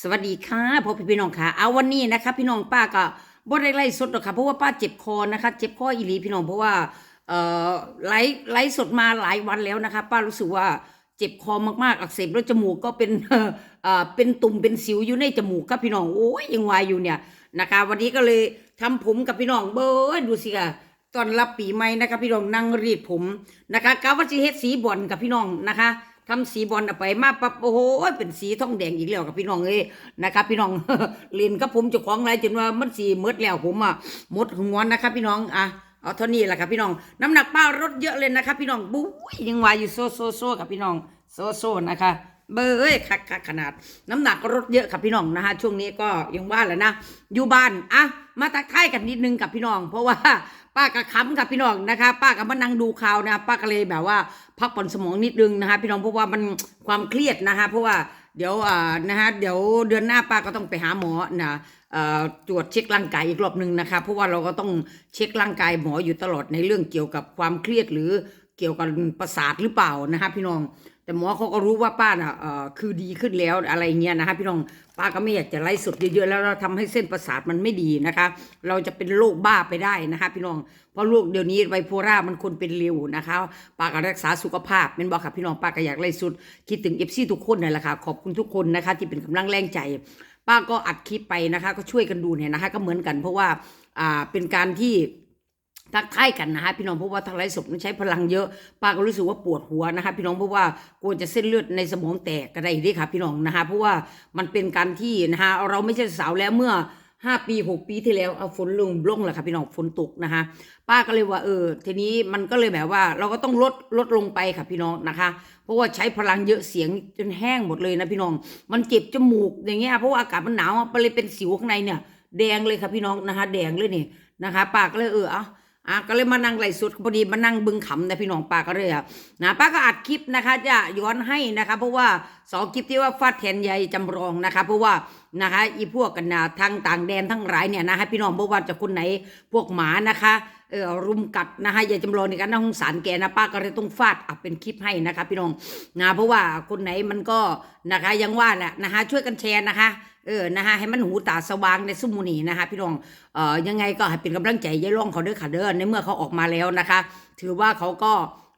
สวัสดีค่ะพ่อพี่พี่น้องค่ะเอาวันนี้นะคะ พี่น้องป้าก็บ่ได้ไล่สดหรอกค่ะเพราะว่าป้าเจ็บคอนะคะ เจ็บคออีหลีพี่น้องเพราะว่าเอ่อไลฟ์ไลฟ์สดมาหลายวันแล้วนะคะ ป้ารู้สึกว่าเจ็บคอมากๆอักเสบแล้วจมูกก็เป็นเอ่อเป็นตุ่มเป็นสิวอยู่ในจมูกครับพี่น้องโอ้ยยังวายอยู่เนี่ยนะคะ วันนี้ก็เลยทำผมกับพี่น้องเบ้อดูสิค่ะตอนรับปีใหม่นะคะ พี่น้องนั่งรีดผมนะคะกาว่าสิเฮ็ดสีบอลกับพี่น้องนะคะ ทำสีบอลเอาไปมาปั๊บโอ้โหเป็นสีทองแดงอีกแล้วกับพี่น้องเอ้ยนะคะพี่น้องเล่นกับผมเจ้าของไรจนว่ามันสีหมดแล้วผมอะมดหัวนะคะพี่น้องอะเอาเท่านี้แหละครับพี่น้อง น้ำหนักป้ารถเยอะเลยนะคะพี่น้องบุ้ยยังวายอยู่โซโซโซกับพี่น้องโซโซนะคะ เบอร์เอ้ยคักคขนาด น้ำหนักก็ลดเยอะครับพี่น้องนะคะช่วงนี้ก็ยังว่าแหละนะอยู่บ้านอะมาตักทายกันนิดนึงกับพี่น้อง เพราะว่า ป้าก็ค้ำกับพี่น้องนะคะ ป้าก็มานั่งดูข่าวนะป้าก็เลยแบบว่า พักผ่อนสมองนิดนึงนะคะ พี่น้องเพราะว่ามันความเครียดนะคะเพราะว่าเดี๋ยวอ่านะคะเดี๋ยวเดือนหน้าป้าก็ต้องไปหาหมอนะตรวจเช็คร่างกายอีกรอบหนึ่งนะคะเพราะว่าเราก็ต้องเช็คร่างกายหมออยู่ตลอดในเรื่องเกี่ยวกับความเครียดหรือเกี่ยวกับประสาทหรือเปล่านะคะพี่น้อง แต่หมอเขาก็รู้ว่าป้าน่ะเอ่อคือดีขึ้นแล้วอะไรเงี้ยนะคะพี่น้องป้าก็ไม่อยากจะไล่สดเยอะๆแล้วเราทำให้เส้นประสาทมันไม่ดีนะคะ เราจะเป็นโรคบ้าไปได้นะคะ พี่น้องเพราะโรคเดี๋ยวนี้ไบโพล่ามันคนเป็นเร็วนะคะป้าก็รักษาสุขภาพเป็นบอกค่ะพี่น้องป้าก็อยากไล่สุด คิดถึงเอฟซีทุกคนนั่นแหละค่ะขอบคุณทุกคนนะคะ ที่เป็นกำลังแรงใจ ป้าก็อัดคลิปไปนะคะ ก็ช่วยกันดูเนี่ยนะคะ ก็เหมือนกันเพราะว่าอ่าเป็นการที่ ทักทายกันนะคะพี่น้องเพราะว่าทางไรศพมันใช้พลังเยอะป้าก็รู้สึกว่าปวดหัวนะคะพี่น้องเพราะว่ากลัวจะเส้นเลือดในสมองแตกก็ได้ด้วยค่ะพี่น้องนะคะเพราะว่ามันเป็นการที่นะคะเราไม่ใช่สาวแล้วเมื่อห้าปีหกปีที่แล้วเอาฝนลงลงแหละค่ะพี่น้องฝนตกนะคะป้าก็เลยว่าเออทีนี้มันก็เลยแบบว่า เราก็ต้องลดลดลงไปค่ะพี่น้องนะคะ เพราะว่าใช้พลังเยอะเสียงจนแห้งหมดเลยนะพี่น้อง มันเจ็บจมูกอย่างเงี้ยเพราะว่าอากาศมันหนาวมันเลยเป็นสิวข้างในเนี่ย แดงเลยค่ะพี่น้องนะคะ แดงเลยนี่นะคะป้าก็เลยเออเอา อะก็เลยมานั่งไล่สดพอดีมานั่งบึงขำนะพี่น้องป้าก็เลยอะนะป้าก็อัดคลิปนะคะจะย้อนให้นะคะเพราะว่าสองคลิปที่ว่าฟาดแทนยายจำลองนะคะเพราะว่านะคะอีพวกกันนะทางต่างแดนทั้งหลายเนี่ยนะคะพี่น้องเพราะว่าจะคนไหนพวกหมานะคะ เออรุมกัดนะคะยายจำลองในการน่าสงสารแกนะป้าก็เลยต้องฟาดอัดเป็นคลิปให้นะคะพี่น้องนะเพราะว่าคนไหนมันก็นะคะยังว่าแหละนะคะช่วยกันแชร์นะคะเออนะคะให้มันหูตาสว่างในสมุนีนะคะพี่น้องเอ่อยังไงก็ให้เป็นกำลังใจยายร่องเขาเด้อค่ะเด้อในเมื่อเขาออกมาแล้วนะคะ ถือว่าเขาก็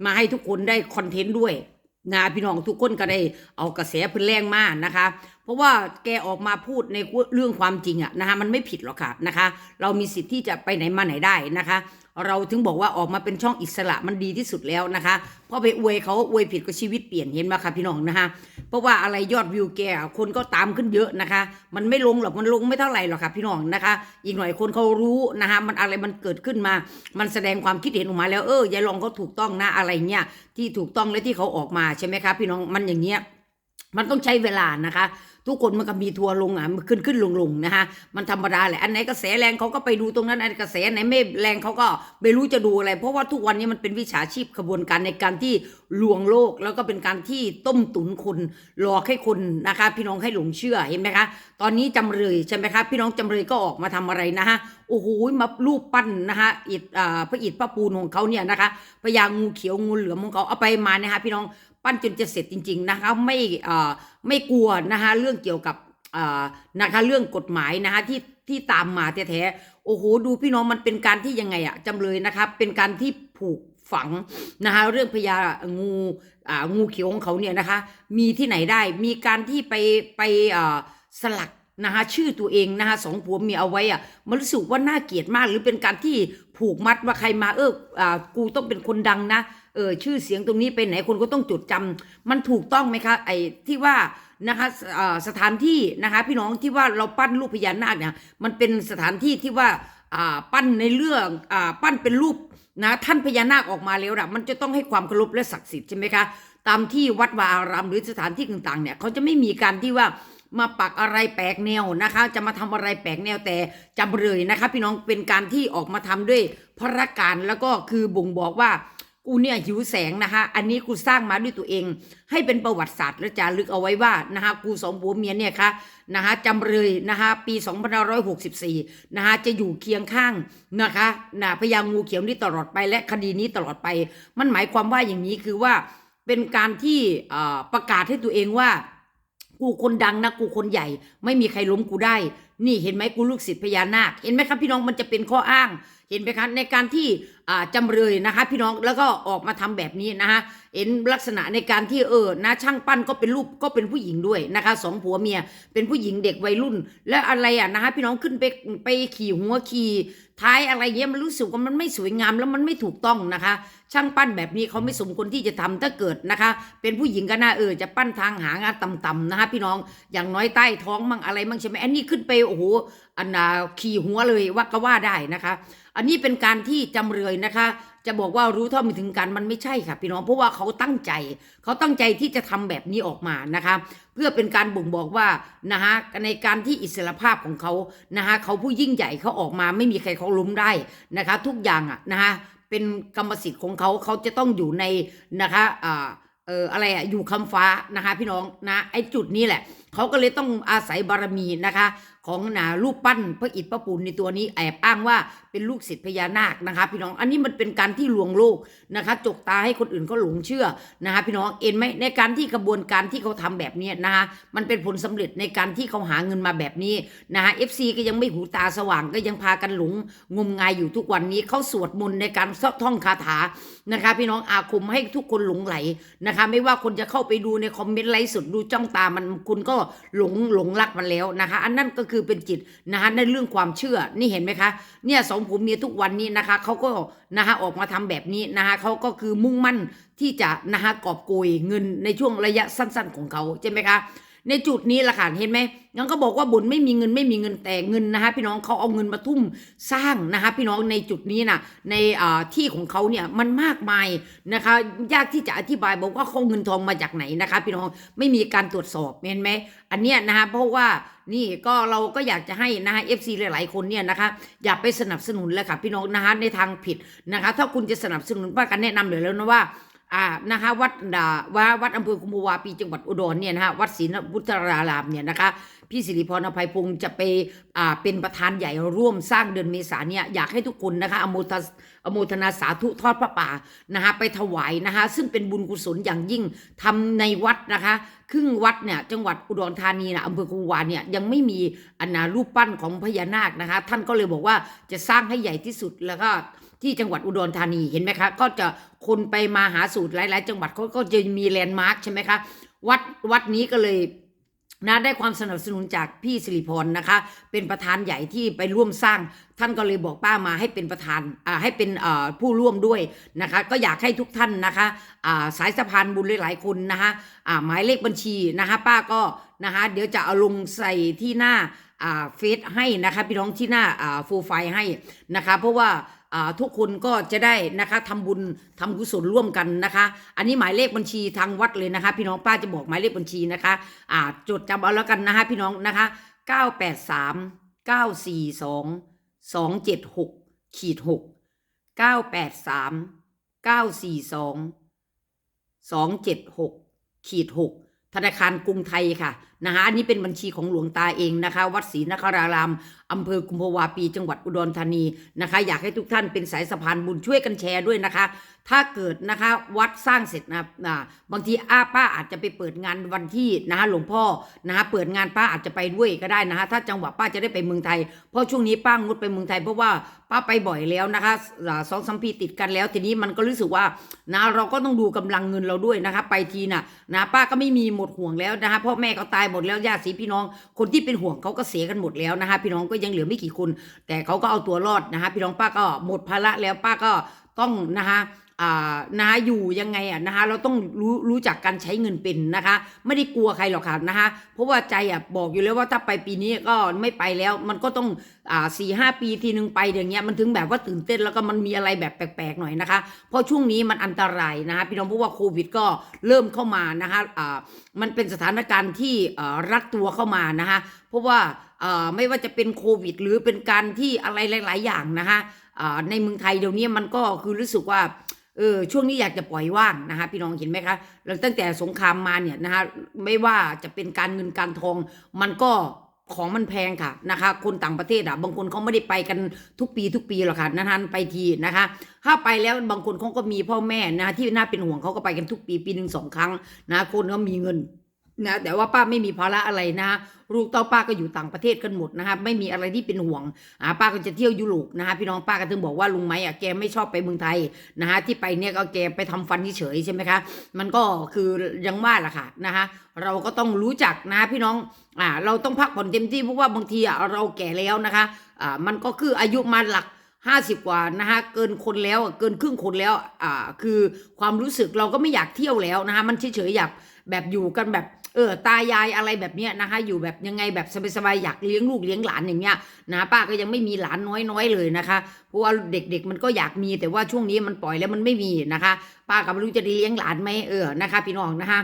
มาให้ทุกคนได้คอนเทนต์ด้วยนะพี่น้องทุกคนก็ได้เอากระแสพื้นแรงมากนะคะ เพราะว่าแกออกมาพูดในเรื่องความจริงอะนะคะมันไม่ผิดหรอกค่ะนะคะ เรามีสิทธิ์ที่จะไปไหนมาไหนได้นะคะ เราถึงบอกว่าออกมาเป็นช่องอิสระมันดีที่สุดแล้วนะคะเพราะไปอวยเขาอวยผิดก็ชีวิตเปลี่ยนเห็นไหมคะพี่น้องนะคะเพราะว่าอะไรยอดวิวแกคนก็ตามขึ้นเยอะนะคะ มันไม่ลงหรอกมันลงไม่เท่าไหร่หรอกค่ะพี่น้องนะคะ อีกหน่อยคนเขารู้นะคะมันอะไรมันเกิดขึ้นมา มันแสดงความคิดเห็นออกมาแล้วเออยายลองเขาถูกต้องนะอะไรเงี้ยที่ถูกต้องและที่เขาออกมาใช่ไหมคะพี่น้องมันอย่างเงี้ยมันต้องใช้เวลานะคะ ทุกคนมันก็มีทัวร์ลงอะมันขึ้นขึ้นลงลงนะคะมันธรรมดาแหละอันไหนกระแสแรงเขาก็ไปดูตรงนั้นอันกระแสไหนไม่แรงเขาก็ไม่รู้จะดูอะไร เพราะว่าทุกวันนี้มันเป็นวิชาชีพขบวนการในการที่ลวงโลก แล้วก็เป็นการที่ต้มตุ๋นคนหลอกให้คนนะคะ พี่น้องให้หลงเชื่อเห็นไหมคะตอนนี้จำเลยใช่ไหมคะพี่น้องจำเลยก็ออกมาทำอะไรนะคะโอ้โหมารูปปั้นนะคะอิฐอ่าพระอิฐพระปูนของเขาเนี่ยนะคะพญางูเขียวงูเหลือมของเขาเอาไปมานะคะพี่น้อง ปั้นจนจะเสร็จจริง ๆนะคะไม่ไม่กลัวนะคะเรื่องเกี่ยวกับนะคะเรื่องกฎหมายนะคะที่ที่ตามมาแท้ๆโอ้โหดูพี่น้องมันเป็นการที่ยังไงอะจำเลยนะคะเป็นการที่ผูกฝังนะคะเรื่องพญางูอ่างูเขียวของเขาเนี่ยนะคะ มีที่ไหนได้มีการที่ไปไปอ่อสลักนะคะชื่อตัวเองนะคะสองผัวเมียเอาไว้อะมันรู้สึกว่าน่าเกลียดมากหรือเป็นการที่ผูกมัดว่าใครมาเอออ่ากูต้องเป็นคนดังนะ เออชื่อเสียงตรงนี้ไปไหนคนก็ต้องจดจำมันถูกต้องไหมคะไอ้ที่ว่านะคะสถานที่นะคะพี่น้องที่ว่าเราปั้นรูปพญานาคเนี่ยมันเป็นสถานที่ที่ว่าปั้นในเรื่องอปั้นเป็นรูปนะท่านพญานาคออกมาแล้วนะมันจะต้องให้ความเคารพและศักดิ์สิทธิ์ใช่ไหมคะตามที่วัดวาอารามหรือสถานที่ต่างๆเนี่ยเขาจะไม่มีการที่ว่ามาปักอะไรแปลกแนวนะคะ จะมาทำอะไรแปลกแนวแต่จำเลยนะคะ พี่น้องเป็นการที่ออกมาทำด้วยพระการแล้วก็คือบ่งบอกว่า กูเนี่ยหิวแสงนะคะ อันนี้กูสร้างมาด้วยตัวเอง ให้เป็นประวัติศาสตร์และจารึกเอาไว้ว่านะคะกูสองผัวเมียเนี่ยค่ะนะคะจำเลยนะคะปี2564นะคะจะอยู่เคียงข้างนะคะนะพญางูเขียวนี้ตลอดไปและคดีนี้ตลอดไป มันหมายความว่าอย่างนี้คือว่าเป็นการที่ประกาศให้ตัวเองว่า กูคนดังนะกูคนใหญ่ ไม่มีใครล้มกูได้ นี่เห็นไหมกูลูกศิษย์พญานาค เห็นไหมครับพี่น้องมันจะเป็นข้ออ้าง เห็นไหมครับในการที่อ่าจำเลยนะคะ พี่น้องแล้วก็ออกมาทำแบบนี้นะคะเห็นลักษณะในการที่เออนะช่างปั้นก็เป็นรูปก็เป็นผู้หญิงด้วยนะคะสองผัวเมียเป็นผู้หญิงเด็กวัยรุ่น และอะไรอะนะคะพี่น้องขึ้นไปไปขี่หัวขี่ท้ายอะไรเงี้ยมันรู้สึกว่ามันไม่สวยงามแล้วมันไม่ถูกต้องนะคะ ช่างปั้นแบบนี้เขาไม่สมควรที่จะทำถ้าเกิดนะคะ เป็นผู้หญิงก็น่าเออจะปั้นทางหางานต่ำๆนะคะพี่น้องอย่างน้อยใต้ท้องมั่งอะไรมั่งใช่ไหมอันนี้ขึ้นไปโอ้โหอันนาขี่หัวเลยว่าก็ว่าได้นะคะ อันนี้เป็นการที่จำเลยนะคะ จะบอกว่ารู้เท่าไม่ถึงการมันไม่ใช่ค่ะพี่น้องเพราะว่าเขาตั้งใจ เขาตั้งใจที่จะทำแบบนี้ออกมานะคะ เพื่อเป็นการบ่งบอกว่านะคะในการที่อิสรภาพของเขานะคะเขาผู้ยิ่งใหญ่เขาออกมาไม่มีใครเขาล้มได้นะคะ ทุกอย่างอะนะคะ เป็นกรรมสิทธิ์ของเขาเขาจะต้องอยู่ในนะคะอ่าเอออะไรอะอยู่คำฟ้านะคะพี่น้องนะไอ้จุดนี้แหละเขาก็เลยต้องอาศัยบารมีนะคะ ของนารูปปั้นพระอิฐพระปูนในตัวนี้แอบอ้างว่าเป็นลูกศิษย์พญานาคนะคะพี่น้องอันนี้มันเป็นการที่ลวงโลกนะคะจกตาให้คนอื่นเขาหลงเชื่อนะคะพี่น้องเอ็นไหมในการที่กระบวนการที่เขาทำแบบนี้นะคะมันเป็นผลสำเร็จในการที่เขาหาเงินมาแบบนี้นะคะ FC ก็ยังไม่หูตาสว่างก็ยังพากันหลงงมงายอยู่ทุกวันนี้เขาสวดมนต์ในการท่องคาถานะคะ พี่น้องอาคมให้ทุกคนหลงไหลนะคะ ไม่ว่าคนจะเข้าไปดูในคอมเมนต์ไลฟ์สดดูจ้องตามันคุณก็หลงหลงรักมันแล้วนะคะ อันนั้นก็คือือเป็นจิตนะคะในเรื่องความเชื่อนี่เห็นไหมคะเนี่ยสองผัวเมียทุกวันนี้นะคะเขาก็นะคะออกมาทำแบบนี้นะคะเขาก็คือมุ่งมั่นที่จะนะคะกอบโกยเงินในช่วงระยะสั้น ๆ ของเขาใช่ไหมคะ ในจุดนี้แหละค่ะเห็นไหมยังก็บอกว่าบุญไม่มีเงินไม่มีเงินแต่เงินนะคะพี่น้องเขาเอาเงินมาทุ่มสร้างนะคะพี่น้องในจุดนี้นะในอ่าที่ของเขาเนี่ยมันมากมายนะคะยากที่จะอธิบายบอกว่าเขาเงินทองมาจากไหนนะคะ พี่น้องไม่มีการตรวจสอบเห็นไหมอันเนี้ยนะคะเพราะว่านี่ก็เราก็อยากจะให้นะคะ FC หลายๆคนเนี่ยนะคะอย่าไปสนับสนุนเลยค่ะพี่น้องนะคะในทางผิดนะคะถ้าคุณจะสนับสนุนป้ากันแนะนำเลยแล้วนะว่า อ่านะคะวัดดาว่าวัดอำเภอกุมภาวาปีจังหวัดอุดรเนี่ยนะคะวัดศรีนพุทธารารามเนี่ยนะคะพี่สิริพรอภัยพงศ์จะไปอ่าเป็นประธานใหญ่ร่วมสร้างเดือนเมษาเนี่ยอยากให้ทุกคนนะคะอโมทสอโมทนาสาธุทอดพระป่านะคะไปถวายนะคะซึ่งเป็นบุญกุศลอย่างยิ่งทำในวัดนะคะครึ่งวัดเนี่ยจังหวัดอุดรธานีนะอำเภอกุมาวาเนี่ยยังไม่มีอนนารูปปั้นของพญานาคนะคะท่านก็เลยบอกว่าจะสร้างให้ใหญ่ที่สุดแล้วก็ ที่จังหวัดอุดรธานีเห็นไหมคะ ก็จะคนไปมาหาสูตรหลาย ๆ จังหวัดเขาก็จะมีแลนด์มาร์คใช่ไหมคะวัดวัดนี้ก็เลยนะได้ความสนับสนุนจากพี่สิริพรนะคะ เป็นประธานใหญ่ที่ไปร่วมสร้าง ท่านก็เลยบอกป้ามาให้เป็นประธานอ่าให้เป็นผู้ร่วมด้วยนะคะ ก็อยากให้ทุกท่านนะคะอ่าสายสะพานบุญหลายๆคนนะคะอ่าหมายเลขบัญชีนะคะป้าก็นะคะเดี๋ยวจะเอาลงใส่ที่หน้าอ่าเฟซให้นะคะพี่น้องที่หน้าอ่าโฟไฟให้นะคะ เพราะว่า ทุกคนก็จะได้นะคะทำบุญทำกุศลร่วมกันนะคะ อันนี้หมายเลขบัญชีทางวัดเลยนะคะ พี่น้องป้าจะบอกหมายเลขบัญชีนะคะอ่าจดจำเอาแล้วกันนะคะพี่น้องนะคะ983 942 276ขีด6 983 942 276ขีด6ธนาคารกรุงไทยค่ะ นะคะอันนี้เป็นบัญชีของหลวงตาเองนะคะ วัดศรีนครารามอำเภอกุมภาวาปี จังหวัดอุดรธานีนะคะ อยากให้ทุกท่านเป็นสายสะพานบุญช่วยกันแชร์ด้วยนะคะ ถ้าเกิดนะคะวัดสร้างเสร็จนะบางทีอาป้าอาจจะไปเปิดงานวันที่นะคะหลวงพ่อนะคะเปิดงานป้าอาจจะไปด้วยก็ได้นะคะ ถ้าจังหวะป้าจะได้ไปเมืองไทย เพราะช่วงนี้ป้างดไปเมืองไทยเพราะว่าป้าไปบ่อยแล้วนะคะสองสามปีติดกันแล้ว ทีนี้มันก็รู้สึกว่านะเราก็ต้องดูกำลังเงินเราด้วยนะคะ ไปทีน่ะนะป้าก็ไม่มีหมดห่วงแล้วนะคะพ่อแม่ก็ตายหมดแล้วญาติสีพี่น้อง คนที่เป็นห่วงเขาก็เสียกันหมดแล้วนะคะพี่น้องก็ยังเหลือไม่กี่คน แต่เขาก็เอาตัวรอดนะคะพี่น้องป้าก็หมดภาระแล้วป้าก็ต้องนะคะ นะคะอยู่ยังไงอะนะคะเราต้องรู้รู้จักการใช้เงินเป็นนะคะ ไม่ได้กลัวใครหรอกค่ะนะคะเพราะว่าใจอะบอกอยู่แล้วว่าถ้าไปปีนี้ก็ไม่ไปแล้ว มันก็ต้องอ่าสี่ห้าปีทีนึงไปอย่างเงี้ยมันถึงแบบว่าตื่นเต้นแล้วก็มันมีอะไรแบบแปลกๆหน่อยนะคะ เพราะช่วงนี้มันอันตรายนะคะพี่น้องเพราะว่าโควิดก็เริ่มเข้ามานะคะอ่ามันเป็นสถานการณ์ที่อ่รัดตัวเข้ามานะคะเพราะว่าอ่อไม่ว่าจะเป็นโควิด หรือเป็นการที่อะไรหลาย ๆ อย่างนะคะอ่าในเมืองไทยเดี๋ยวนี้มันก็คือรู้สึกว่า เออช่วงนี้อยากจะปล่อยว่างนะคะพี่น้องเห็นไหมคะแล้วตั้งแต่สงครามมาเนี่ยนะคะไม่ว่าจะเป็นการเงินการทอง มันก็ของมันแพงค่ะนะคะ คนต่างประเทศอะบางคนเขาไม่ได้ไปกันทุกปีทุกปีหรอกค่ะนานๆไปทีนะคะ ถ้าไปแล้วบางคนเขาก็มีพ่อแม่นะะที่น่าเป็นห่วงเขาก็ไปกันทุกปีปีหนึ่งสองครั้งนะคนก็มีเงิน นะแต่ว่าป้าไม่มีภาระอะไรนะลูกเต้าป้าก็อยู่ต่างประเทศกันหมดนะครับไม่มีอะไรที่เป็นห่วงอ่าป้าก็จะเที่ยวยุโรปนะฮะพี่น้องป้าก็ถึงบอกว่าลุงไม้อะแกไม่ชอบไปเมืองไทยนะฮะที่ไปเนี่ยก็แกไปทำฟันเฉยใช่ไหมคะมันก็คือยังว่าแหละค่ะนะฮะเราก็ต้องรู้จักนะพี่น้องอ่าเราต้องพักผ่อนเต็มที่เพราะว่าบางทีอะเราแก่แล้วนะคะอ่ามันก็คืออายุมาหลักห้าสิบกว่านะฮะเกินคนแล้วเกินครึ่งคนแล้วอ่าคือความรู้สึกเราก็ไม่อยากเที่ยวแล้วนะฮะมันเฉยๆอยากแบบอยู่กันแบบ เออตายายอะไรแบบเนี้ยนะคะ อยู่แบบยังไงแบบสบายๆอยากเลี้ยงลูกเลี้ยงหลานอย่างเงี้ยนะป้าก็ยังไม่มีหลานน้อยๆเลยนะคะ เพราะว่าเด็กๆมันก็อยากมีแต่ว่าช่วงนี้มันปล่อยแล้วมันไม่มีนะคะ ป้าก็ไม่รู้จะเลี้ยงหลานไหมเออนะคะ พี่น้องนะคะ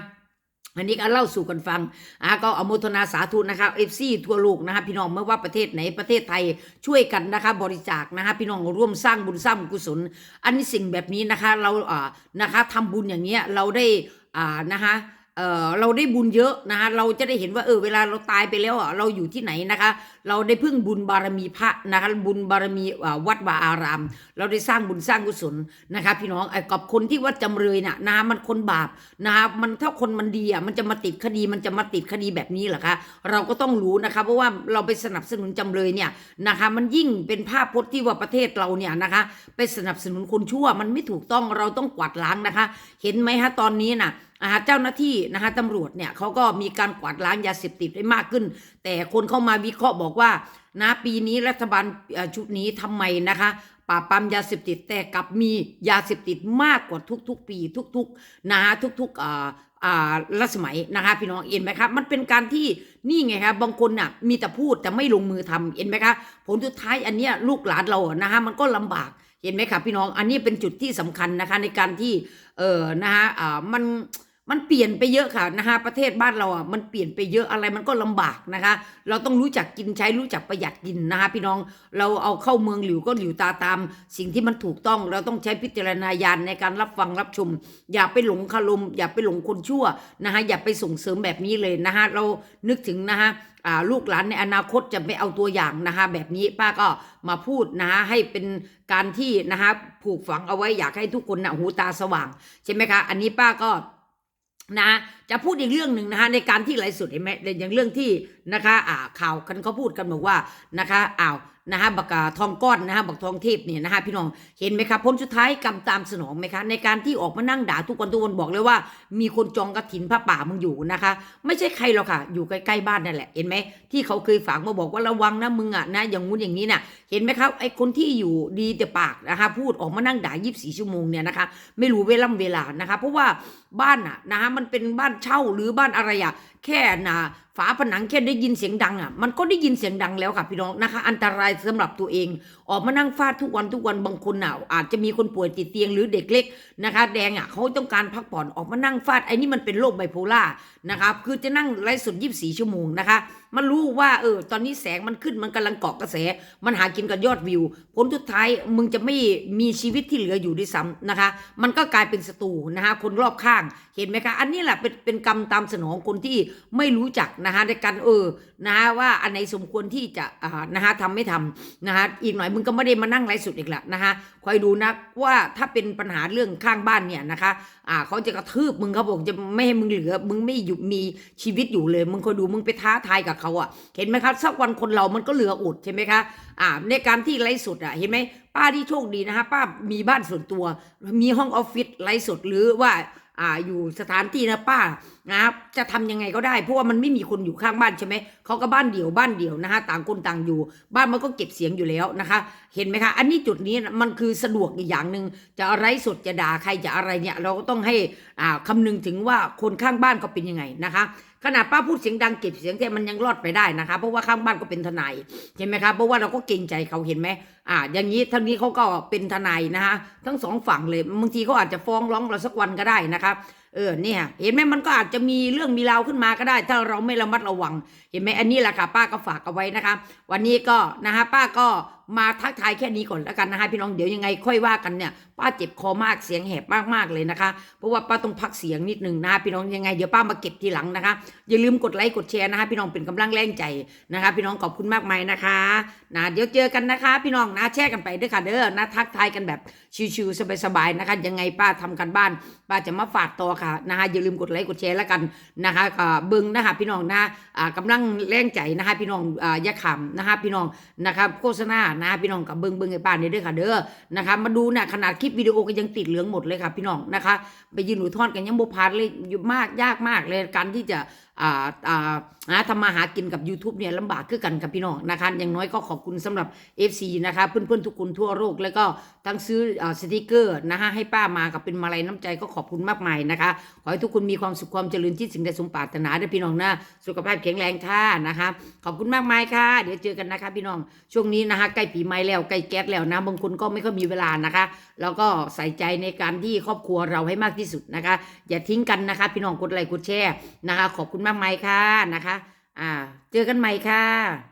อันนี้ก็เล่าสู่กันฟังอะก็อนุโมทนาสาธุนะคะเอฟซีทั่วโลกนะคะพี่น้องไม่ว่าประเทศไหนประเทศไทยช่วยกันนะคะ บริจาคนะคะพี่น้องร่วมสร้างบุญสร้างกุศล อันนี้สิ่งแบบนี้นะคะเราอ่านะคะทำบุญอย่างเงี้ยเราได้อ่านะคะ เราได้บุญเยอะนะคะเราจะได้เห็นว่าเออเวลาเราตายไปแล้วอะเราอยู่ที่ไหนนะคะ เราได้พึ่งบุญบารมีพระนะคะบุญบารมีวัดวาอาราม เราได้สร้างบุญสร้างกุศลนะคะ พี่น้องไอ้กับคนที่วัดจำเรยน่ะนะคะมันคนบาปนะคะมันถ้าคนมันดีอะมันจะมาติดคดีมันจะมาติดคดีแบบนี้เหรอคะเราก็ต้องรู้นะคะ เพราะว่าเราไปสนับสนุนจำเลยเนี่ยนะคะ มันยิ่งเป็นภาพพจน์ที่ว่าประเทศเราเนี่ยนะคะไปสนับสนุนคนชั่วมันไม่ถูกต้องเราต้องกวาดล้างนะคะ เห็นไหมฮะตอนนี้น่ะ อ่าเจ้าหน้าที่นะคะตำรวจเนี่ยเขาก็มีการกวาดล้างยาเสพติดได้มากขึ้น แต่คนเข้ามาวิเคราะห์บอกว่านะปีนี้รัฐบาลชุดนี้ทำไมนะคะปราบปรามยาเสพติดแต่กลับมียาเสพติดมากกว่าทุก ๆ ปี ทุกๆนะคะทุกๆอ่าอ่ารัศมัยนะคะพี่น้องเห็นไหมครับมันเป็นการที่นี่ไงครับบางคนน่ะมีแต่พูดแต่ไม่ลงมือทำเห็นไหมครับผลสุดท้ายอันเนี้ยลูกหลานเรานะคะมันก็ลำบากเห็นไหมครับพี่น้องอันนี้เป็นจุดที่สำคัญนะคะในการที่เออนะคะอ่ามัน มันเปลี่ยนไปเยอะค่ะนะคะประเทศบ้านเราอะมันเปลี่ยนไปเยอะอะไรมันก็ลำบากนะคะ เราต้องรู้จักกินใช้รู้จักประหยัดกินนะคะพี่น้องเราเอาเข้าเมืองหลิวก็หลิวตาตาม สิ่งที่มันถูกต้องเราต้องใช้พิจารณาญาณในการรับฟังรับชม อย่าไปหลงคารมอย่าไปหลงคนชั่วนะคะอย่าไปส่งเสริมแบบนี้เลยนะคะเรานึกถึงนะคะลูกหลานในอนาคตจะไม่เอาตัวอย่างนะคะแบบนี้ป้าก็มาพูดนะคะให้เป็นการที่นะคะผูกฝังเอาไว้อยากให้ทุกคนนะหูตาสว่างใช่ไหมคะอันนี้ป้าก็ นะจะพูดอีกเรื่องหนึ่งนะคะในการที่ไลฟ์สดเห็นไหมอย่างเรื่องที่นะคะอ่าข่าวกันเขาพูดกันบอกว่านะคะอ้าวนะคะบักทองก้อนนะคะบักทองเทพเนี่ยนะคะพี่น้องเห็นไหมครับผลสุดท้ายกรรมตามสนองไหมคะในการที่ออกมานั่งด่าทุกวันทุกวันบอกเลยว่า มีคนจองกระถินพระป่ามึงอยู่นะคะ ไม่ใช่ใครหรอกค่ะ อยู่ใกล้ๆบ้านนั่นแหละเห็นไหมที่เขาเคยฝากมาบอกว่าระวังนะมึงอะนะอย่างงู้นอย่างนี้น่ะเห็นไหมครับไอ้คนที่อยู่ดีแต่ปากนะคะพูดออกมานั่งด่า24ชั่วโมงเนี่ยนะคะ ไม่รู้เวลาเวลานะคะ เพราะว่าบ้านอะนะคะมันเป็นบ้านเช่าหรือบ้านอะไรอะแค่นะฝาผนังแค่ได้ยินเสียงดังอะมันก็ได้ยินเสียงดังแล้วค่ะพี่น้องนะคะ อันตรายสำหรับตัวเอง ออกมานั่งฟาดทุกวันทุกวันบางคนอะอาจจะมีคนป่วยติดเตียงหรือเด็กเล็กนะคะ แดงอะเขาต้องการพักผ่อนออกมานั่งฟาดไอ้นี่มันเป็นโรคไบโพล่านะครับคือจะนั่งไร้สด24ชั่วโมงนะคะ มันรู้ว่าเออตอนนี้แสงมันขึ้นมันกำลังเกาะกระแส มันหากินกับยอดวิว ผลสุดท้ายมึงจะไม่มีชีวิตที่เหลืออยู่ด้วยซ้ำนะคะ มันก็กลายเป็นศัตรูนะคะคนรอบข้างเห็นไหมคะ อันนี้แหละเป็นเป็นกรรมตามสนองคนที่ไม่รู้จักนะคะในการเออนะคะว่าอันไหนสมควรที่จะอ่านะคะทำไม่ทำนะคะอีกหน่อยมึงก็ไม่ได้มานั่งไลฟ์สดอีกละนะคะคอยดูนะว่าถ้าเป็นปัญหาเรื่องข้างบ้านเนี่ยนะคะอ่าเขาจะกระทืบมึงเขาบอกจะไม่ให้มึงเหลือ มึงไม่อยู่มีชีวิตอยู่เลย มึงคอยดูมึงไปท้าทายกับเขาอะเห็นไหมครับสักวันคนเรามันก็เหลืออดใช่ไหมคะอ่าในการที่ไลฟ์สดอะเห็นไหมป้าที่โชคดีนะคะป้ามีบ้านส่วนตัว มีห้องออฟฟิศไลฟ์สดหรือว่า อ่าอยู่สถานที่นะป้านะครับจะทำยังไงก็ได้เพราะว่ามันไม่มีคนอยู่ข้างบ้านใช่ไหมเขาก็บ้านเดี่ยวบ้านเดี่ยวนะคะต่างคนต่างอยู่ บ้านมันก็เก็บเสียงอยู่แล้วนะคะ เห็นไหมคะ อันนี้จุดนี้มันคือสะดวกอีกอย่างหนึ่งจะไลฟ์สดจะด่าใครจะอะไรเนี่ยเราก็ต้องให้อ่าคำนึงถึงว่าคนข้างบ้านเขาเป็นยังไงนะคะขนาดป้าพูดเสียงดังเก็บเสียงแต่มันยังรอดไปได้นะคะ เพราะว่าข้างบ้านก็เป็นทนายใช่ไหมคะเพราะว่าเราก็เกรงใจเขาเห็นไหม อ่า อย่างนี้ทั้งนี้เขาก็เป็นทนายนะคะทั้งสองฝั่งเลยบางทีเขาอาจจะฟ้องร้องเราสักวันก็ได้นะคะเออเนี่ยเห็นไหมมันก็อาจจะมีเรื่องมีราวขึ้นมาก็ได้ ถ้าเราไม่ระมัดระวัง เห็นไหมอันนี้แหละค่ะป้าก็ฝากเอาไว้นะคะ วันนี้ก็นะคะป้าก็มาทักทายแค่นี้ก่อนแล้วกันนะคะพี่น้องเดี๋ยวยังไงค่อยว่ากันเนี่ยป้าเจ็บคอมากเสียงแหบมากๆเลยนะคะ เพราะว่าป้าต้องพักเสียงนิดนึงนะคะพี่น้องยังไงเดี๋ยวป้ามาเก็บทีหลังนะคะ อย่าลืมกดไลค์กดแชร์นะคะ พี่น้องเป็นกำลังแรงใจนะคะ พี่น้องขอบคุณมากมายนะคะนะเดี๋ยวเจอกันนะคะ พี่น้องนะแชร์กันไปเด้อค่ะเด้อนะทักทายกันแบบชิวๆสบายๆนะคะ ยังไงป้าทำกันบ้าน ป้าจะมาฝากต่อค่ะนะคะอย่าลืมกดไลค์กดแชร์แล้วกันนะคะก็เบิ่งนะคะพี่น้องนะอ่ากำลังแรงใจนะคะพี่น้องอ่ายาขำนะคะพี่น้องนะครับโฆษณานะคะพี่น้องกับเบิ่งเบิ่งไอ้ป้าเนี่ยด้อค่ะเด้อนะคะมาดูนะขนาดคลิปวิดีโอก็ยังติดเหลืองหมดเลยค่ะพี่น้องนะคะ ไปยืนหนูทอดกันยังบ่พานเลยมากยากมากเลยการที่จะ หาทำมาหากินกับ YouTube เนี่ยลำบากคือกันครับพี่น้องนะคะอย่างน้อยก็ขอบคุณสำหรับ FC นะคะเพื่อนๆทุกคนทั่วโลกแล้วก็ทั้งซื้ออสติกเกอร์นะคะให้ป้ามากับเป็นมาลัยน้ำใจก็ขอบคุณมากมายนะคะขอให้ทุกคนมีความสุขความเจริญที่สิ่งใดสมปรารถนาเด้อพี่น้องนะสุขภาพแข็งแรงค่ะนะคะขอบคุณมากมายค่ะ เดี๋ยวเจอกันนะคะ พี่น้องช่วงนี้นะคะใกล้ปีใหม่แล้วใกล้แก๊สแล้วนะบางคนก็ไม่ค่อยมีเวลานะคะ แล้วก็ใส่ใจในการที่ครอบครัวเราให้มากที่สุดนะคะ อย่าทิ้งกันนะคะ พี่น้องกดไลค์กดแชร์นะคะ ขอบคุณมากมายค่ะนะคะ อ่า เจอกันใหม่ค่ะ